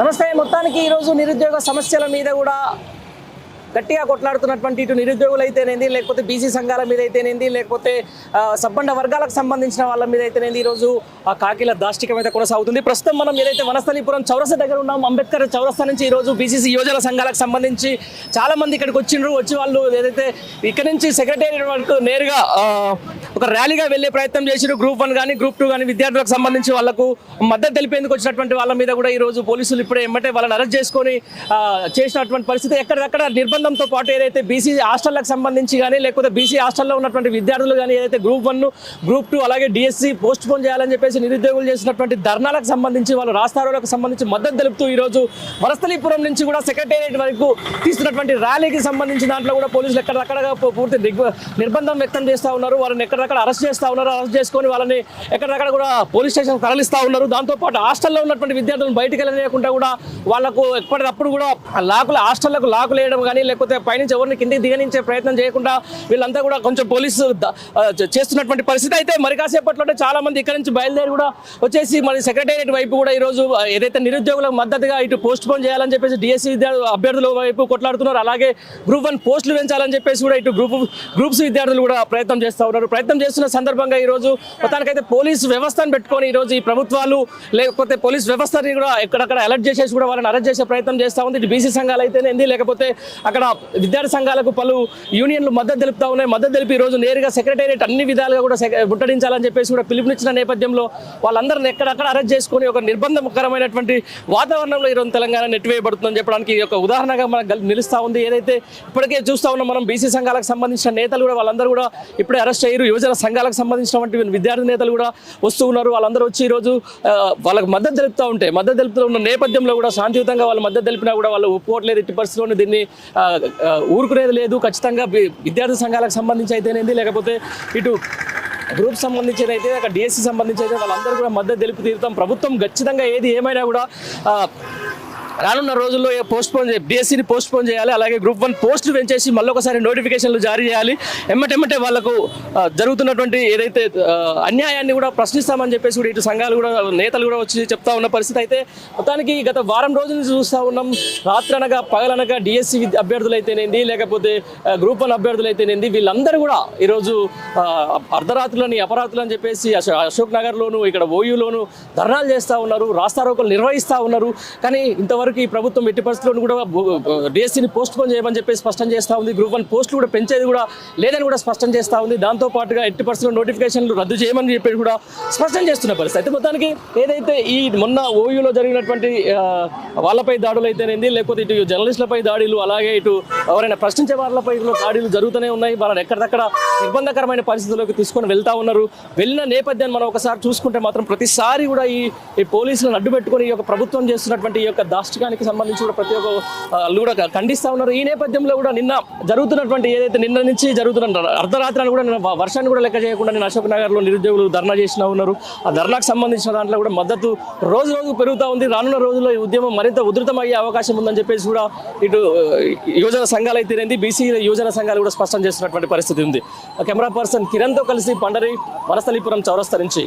నమస్తే. మొత్తానికి ఈరోజు నిరుద్యోగ సమస్యల మీద కూడా గట్టిగా కొట్లాడుతున్నటువంటి ఇటు నిరుద్యోగులు అయితేనేంది లేకపోతే బీసీ సంఘాల మీద అయితేనేది లేకపోతే సబ్బండ వర్గాలకు సంబంధించిన వాళ్ళ మీద అయితేనేది ఈరోజు ఆ కాకిల దాష్టికం అయితే కొనసాగుతుంది. ప్రస్తుతం మనం ఏదైతే వనస్థలీపురం చౌరస్తా దగ్గర ఉన్నాం అంబేద్కర్ చౌరస్తా నుంచి ఈరోజు బీసీసీ యువజన సంఘాలకు సంబంధించి చాలా మంది ఇక్కడికి వచ్చిండ్రు వచ్చి వాళ్ళు ఏదైతే ఇక్కడ నుంచి సెక్రటేరియట్ వరకు నేరుగా ఒక ర్యాలీగా వెళ్ళే ప్రయత్నం చేసిన గ్రూప్ వన్ కానీ గ్రూప్ టూ కానీ విద్యార్థులకు సంబంధించి వాళ్ళకు మద్దతు తెలిపేందుకు వచ్చినటువంటి వాళ్ళ మీద కూడా ఈ రోజు పోలీసులు ఇప్పుడే ఎమ్మటే వాళ్ళని అరెస్ట్ చేసుకొని చేసినటువంటి పరిస్థితి ఎక్కడెక్కడ ఎక్కడికక్కడ నిర్బంధంతో పాటు ఏదైతే బీసీ హాస్టళ్ళకు సంబంధించి కానీ లేకపోతే బీసీ హాస్టల్లో ఉన్నటువంటి విద్యార్థులు కానీ ఏదైతే గ్రూప్ వన్ గ్రూప్ టూ అలాగే డిఎస్సి పోస్ట్ పోన్ చేయాలని చెప్పేసి నిరుద్యోగులు చేసినటువంటి ధర్నాలకు సంబంధించి వాళ్ళు రాస్తారోలకు సంబంధించి మద్దతు తెలుపుతూ ఈరోజు వరస్థలీపురం నుంచి కూడా సెక్రటేరియట్ వరకు తీస్తున్నటువంటి ర్యాలీకి సంబంధించి దాంట్లో కూడా పోలీసులు ఎక్కడక్కడ పూర్తి నిర్బంధం వ్యక్తం చేస్తూ ఉన్నారు. వాళ్ళని ఎక్కడక్కడ అరెస్ట్ చేస్తూ ఉన్నారు. అరెస్ట్ చేసుకొని వాళ్ళని ఎక్కడక్కడ కూడా పోలీస్ స్టేషన్ తరలిస్తూ ఉన్నారు. దాంతోపాటు హాస్టల్లో ఉన్నటువంటి విద్యార్థులను బయటకు వెళ్ళలేకుండా కూడా వాళ్ళకు ఎప్పటికప్పుడు కూడా లాకులు హాస్టళ్ళకు లాకులు వేయడం కానీ లేకపోతే పైనుంచి ఎవరిని కిందికి దిగనించే ప్రయత్నం చేయకుండా వీళ్ళంతా కూడా కొంచెం పోలీసు చేస్తున్నటువంటి పరిస్థితి అయితే మరి కాసేపట్లోనే చాలా మంది ఇక్కడ నుంచి బయలుదేరి కూడా వచ్చేసి మరి సెక్రటేరియట్ వైపు కూడా ఈరోజు ఏదైతే నిరుద్యోగులకు మద్దతుగా ఇటు పోస్ట్ పోన్ చేయాలని చెప్పేసి డిఎస్సి విద్యార్థులు అభ్యర్థుల వైపు కొట్లాడుతున్నారు అలాగే గ్రూప్ వన్ పోస్టులు పెంచాలని చెప్పేసి కూడా ఇటు గ్రూప్ గ్రూప్స్ విద్యార్థులు కూడా ప్రయత్నం చేస్తూ ఉన్నారు. ప్రయత్నం చేస్తున్న సందర్భంగా ఈ రోజు మొత్తానికైతే పోలీసు వ్యవస్థను పెట్టుకొని ఈ రోజు ఈ ప్రభుత్వాలు లేకపోతే పోలీస్ వ్యవస్థని కూడా ఎక్కడక్కడ అలర్ట్ చేసేసి కూడా వాళ్ళని అరెస్ట్ చేసే ప్రయత్నం చేస్తూ ఉంది. ఇటు బీసీ సంఘాలు అయితేనేంది లేకపోతే అక్కడ విద్యార్థి సంఘాలకు పలు యూనియన్లు మద్దతు తెలుపుతా ఉన్నాయి. మద్దతు తెలిపి ఈరోజు రోజు నేరుగా సెక్రటేరియట్ అన్ని విధాలుగా కూడా ముట్టడించాలని చెప్పేసి కూడా పిలుపునిచ్చిన నేపథ్యంలో వాళ్ళందరిని ఎక్కడక్కడ అరెస్ట్ చేసుకొని ఒక నిర్బంధకరమైనటువంటి వాతావరణంలో ఈరోజు తెలంగాణ నెట్టివేయబడుతుందని చెప్పడానికి ఒక ఉదాహరణగా మనకు నిలుస్తూ నిలుస్తా ఉంది. ఏదైతే ఇప్పటికే చూస్తూ ఉన్నాం మనం బీసీ సంఘాలకు సంబంధించిన నేతలు కూడా వాళ్ళందరూ కూడా ఇప్పుడే అరెస్ట్ అయ్యారు. యువజన సంఘాలకు సంబంధించినటువంటి విద్యార్థి నేతలు కూడా వస్తూ ఉన్నారు. వాళ్ళందరూ వచ్చి ఈరోజు వాళ్ళకు మద్దతు తెలుపుతూ ఉంటే మద్దతు తెలుపుతూ ఉన్న నేపథ్యంలో కూడా శాంతియుతంగా వాళ్ళు మద్దతు తెలిపినా కూడా వాళ్ళు ఒప్పుకోవట్లేదు. ఇట్టి పరిస్థితుల్లో దీన్ని ఊరుకునేది లేదు. ఖచ్చితంగా విద్యార్థి సంఘాలకు సంబంధించి అయితేనేది లేకపోతే ఇటు గ్రూప్ సంబంధించేది అయితే అక్కడ డిఎస్సి సంబంధించి అయితే వాళ్ళందరూ కూడా మద్దతు తెలుపు తీరుతాం ప్రభుత్వం ఖచ్చితంగా ఏది ఏమైనా కూడా రానున్న రోజుల్లో postpone postpone postpone చేయాలి అలాగే గ్రూప్ వన్ పోస్ట్ పెంచేసి మళ్ళీ ఒకసారి నోటిఫికేషన్లు జారీ చేయాలి. ఎమ్మటెమ్మటే వాళ్ళకు జరుగుతున్నటువంటి ఏదైతే అన్యాయాన్ని కూడా ప్రశ్నిస్తామని చెప్పేసి కూడా ఇటు సంఘాలు కూడా నేతలు కూడా వచ్చి చెప్తా ఉన్న పరిస్థితి అయితే మొత్తానికి గత వారం రోజుల నుంచి చూస్తూ ఉన్నాం. రాత్రనగా పగలనగా డిఎస్సి అభ్యర్థులు అయితేనేంది లేకపోతే గ్రూప్ వన్ అభ్యర్థులు అయితేనేంది వీళ్ళందరూ కూడా ఈరోజు అర్ధరాత్రులని అపరాత్రులు అని చెప్పేసి అశోక్ నగర్లోను ఇక్కడ ఓయూలోను ధర్నాలు చేస్తూ ఉన్నారు రాస్తారోకలు నిర్వహిస్తూ ఉన్నారు. కానీ ఇంతవరకు ఈ ప్రభుత్వం ఎట్టి పరిస్థితుల్లో కూడా డిఎస్సీని పోస్ట్ పోన్ చేయమని చెప్పి స్పష్టం చేస్తూ ఉంది. గ్రూప్ వన్ పోస్టులు కూడా పెంచేది కూడా లేదని కూడా స్పష్టం చేస్తూ ఉంది. దాంతో పాటుగా ఎట్టి పరిస్థితుల్లో నోటిఫికేషన్లు రద్దు చేయమని చెప్పి కూడా స్పష్టం చేస్తున్న పరిస్థితి. అయితే మొత్తానికి ఏదైతే ఈ మొన్న ఓయూలో జరిగినటువంటి వాళ్ళపై దాడులు అయితేనేది లేకపోతే ఇటు జర్నలిస్టులపై దాడులు అలాగే ఇటు ఎవరైనా ప్రశ్నించే వాళ్ళపై దాడులు జరుగుతూనే ఉన్నాయి. వాళ్ళని ఎక్కడికక్కడ నిర్బంధకరమైన పరిస్థితుల్లోకి తీసుకొని వెళ్తా ఉన్నారు. వెళ్ళిన నేపథ్యాన్ని మనం ఒకసారి చూసుకుంటే మాత్రం ప్రతిసారి కూడా ఈ ఈ పోలీసులను అడ్డు పెట్టుకొని ఈ యొక్క ప్రభుత్వం చేస్తున్నటువంటి ఈ యొక్క దాష్టికానికి సంబంధించి కూడా ప్రతి ఒక్క వాళ్ళు కూడా ఖండిస్తూ ఉన్నారు. ఈ నేపథ్యంలో కూడా నిన్న జరుగుతున్నటువంటి ఏదైతే నిన్న నుంచి జరుగుతున్న అర్ధరాత్రి కూడా నిన్న వర్షాన్ని కూడా లెక్క చేయకుండా నేను అశోక్ నగర్లో నిరుద్యోగులు ధర్నా చేసిన ఉన్నారు. ఆ ధర్నాకు సంబంధించిన దాంట్లో కూడా మద్దతు రోజు రోజు పెరుగుతూ ఉంది. రానున్న రోజుల్లో ఈ ఉద్యమం మరింత ఉధృతమయ్యే అవకాశం ఉందని చెప్పేసి కూడా ఇటు యువజన సంఘాలు అయితేనేది బీసీ యువజన సంఘాలు కూడా స్పష్టం చేస్తున్నటువంటి పరిస్థితి ఉంది. కెమెరా పర్సన్ కిరణ్తో కలిసి పండరి వరసలీపురం చౌరస్తా నుంచి